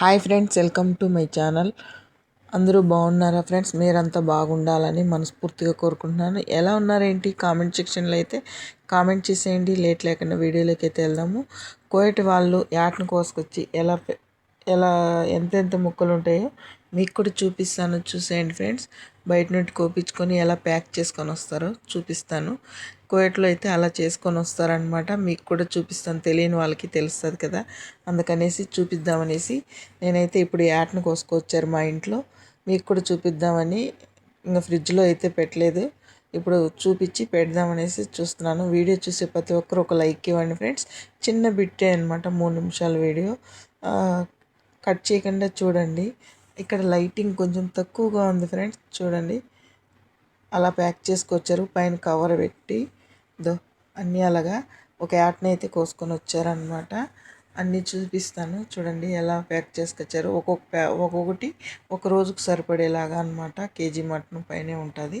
Hi friends welcome to my channel. అందరూ బాగున్నారా friends? మీరంతా బాగుండాలని మనస్ఫూర్తిగా కోరుకుంటున్నాను. ఎలా ఉన్నారేంటి? కామెంట్ సెక్షన్లో అయితే కామెంట్ చేసేయండి. లేట్ లేకుండా వీడియోలోకి అయితే వెళ్దాము. కోయటి వాళ్ళు యాట్ను కోసుకొచ్చి ఎలా ఎలా ఎంతెంత ముక్కలు ఉంటాయో మీకు కూడా చూపిస్తాను. చూసేయండి ఫ్రెండ్స్. బయట నుండి కోపించుకొని ఎలా ప్యాక్ చేసుకొని వస్తారో చూపిస్తాను. కోయట్లో అయితే అలా చేసుకొని వస్తారనమాట మీకు కూడా చూపిస్తాను. తెలియని వాళ్ళకి తెలుస్తుంది కదా. అందుకనేసి చూపిద్దామనేసి నేనైతే ఇప్పుడు యాట్ను కోసుకొచ్చారు మా ఇంట్లో. మీకు కూడా చూపిద్దామని ఇంకా ఫ్రిడ్జ్లో అయితే పెట్టలేదు. ఇప్పుడు చూపించి పెడదామనేసి చూస్తున్నాను. వీడియో చూసే ప్రతి ఒక్కరు ఒక లైక్ ఇవ్వండి ఫ్రెండ్స్. చిన్న బిట్టే అనమాట మూడు నిమిషాల వీడియో. కట్ చేయకుండా చూడండి. ఇక్కడ లైటింగ్ కొంచెం తక్కువగా ఉంది ఫ్రెండ్స్. చూడండి. అలా ప్యాక్ చేసుకొచ్చారు. పైన కవర్ పెట్టి. దో అన్నీ అలాగా ఒక యాట్ని అయితే కోసుకొని వచ్చారనమాట అన్నీ చూపిస్తాను. చూడండి ఎలా ప్యాక్ చేసుకొచ్చారు. ఒక్కొక్క ఒక్కొక్కటి ఒక రోజుకు సరిపడేలాగా అనమాట కేజీ మటన్ పైనే ఉంటుంది.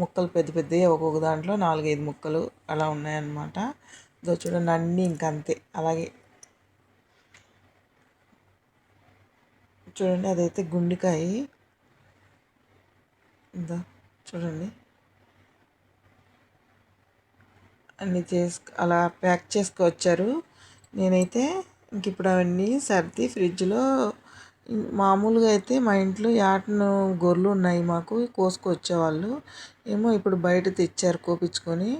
ముక్కలు పెద్ద పెద్దవి ఒక్కొక్క దాంట్లో నాలుగైదు ముక్కలు అలా ఉన్నాయన్నమాట. దో చూడండి అన్నీ ఇంకంతే. అలాగే చూడండి అదైతే గుండెకాయ. ఇందా చూడండి. అన్నీ చేసు అలా ప్యాక్ చేసుకొచ్చారు. నేనైతే ఇంక ఇప్పుడు అవన్నీ సర్ది ఫ్రిడ్జ్లో మామూలుగా అయితే మా ఇంట్లో యాటను గొర్రెలు ఉన్నాయి మాకు కోసుకొచ్చేవాళ్ళు. ఏమో ఇప్పుడు బయట తెచ్చారు కోపించుకొని.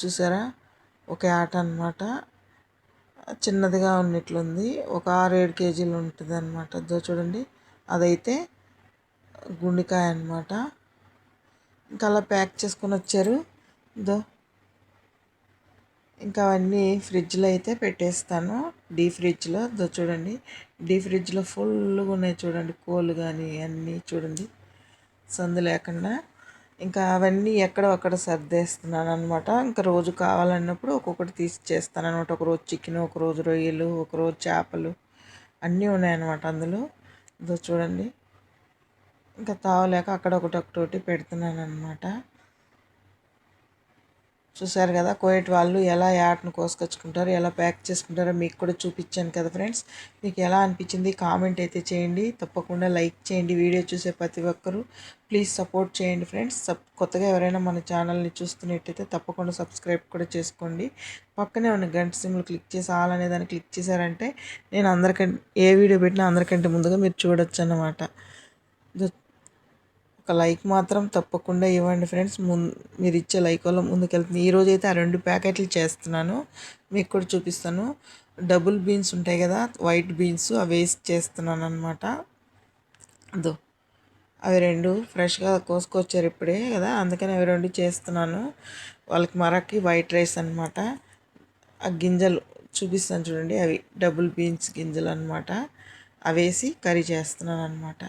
చూసారా? ఒక యాట అనమాట చిన్నదిగా ఉన్నట్లుంది. ఒక ఆరు ఏడు కేజీలు ఉంటుంది అనమాట దో చూడండి. అదైతే గుండెకాయ అనమాట ఇంకా అలా ప్యాక్ చేసుకొని వచ్చారు దో ఇంకా అవన్నీ ఫ్రిడ్జ్లో అయితే పెట్టేస్తాను. డీ ఫ్రిడ్జ్లో చూడండి. డీ ఫ్రిడ్జ్లో ఫుల్గా ఉన్నాయి చూడండి. కోళ్ళు కానీ అన్నీ చూడండి. సందు లేకుండా. ఇంకా అవన్నీ ఎక్కడో అక్కడ సర్దేస్తున్నాను అనమాట ఇంకా రోజు కావాలన్నప్పుడు ఒక్కొక్కటి తీసి చేస్తాను అనమాట ఒకరోజు చికెన్ ఒకరోజు రొయ్యలు ఒకరోజు చేపలు అన్నీ ఉన్నాయన్నమాట అందులో. ఇదో చూడండి. ఇంకా తావలేక అక్కడ ఒకటి ఒకటి పెడుతున్నాను అనమాట చూసారు కదా కోయట్ వాళ్ళు ఎలా యాట్ను కోసుకొచ్చుకుంటారు ఎలా ప్యాక్ చేసుకుంటారో మీకు కూడా చూపించాను కదా ఫ్రెండ్స్. మీకు ఎలా అనిపించింది కామెంట్ అయితే చేయండి. తప్పకుండా లైక్ చేయండి. వీడియో చూసే ప్రతి ఒక్కరూ ప్లీజ్ సపోర్ట్ చేయండి ఫ్రెండ్స్. సబ్ కొత్తగా ఎవరైనా మన ఛానల్ని చూస్తున్నట్టయితే తప్పకుండా సబ్స్క్రైబ్ కూడా చేసుకోండి. పక్కనే ఉన్న గంట సిమ్లు క్లిక్ చేసి ఆల్ అనే దాన్ని క్లిక్ చేశారంటే నేను అందరికంటే ఏ వీడియో పెట్టినా అందరికంటే ముందుగా మీరు చూడొచ్చు అన్నమాట ఒక లైక్ మాత్రం తప్పకుండా ఇవ్వండి ఫ్రెండ్స్. ముందు మీరు ఇచ్చే లైక్ వల్ల ముందుకెళ్తుంది. ఈరోజు అయితే ఆ రెండు ప్యాకెట్లు చేస్తున్నాను. మీకు కూడా చూపిస్తాను. డబుల్ బీన్స్ ఉంటాయి కదా వైట్ బీన్స్ అవి వేసి చేస్తున్నాను అనమాట అదో అవి రెండు ఫ్రెష్గా కోసుకొచ్చారు ఇప్పుడే కదా అందుకని అవి రెండు చేస్తున్నాను. వాళ్ళకి మరకి వైట్ రైస్ అనమాట ఆ గింజలు చూపిస్తాను చూడండి అవి డబుల్ బీన్స్ గింజలు అనమాట అవేసి కర్రీ చేస్తున్నాను అనమాట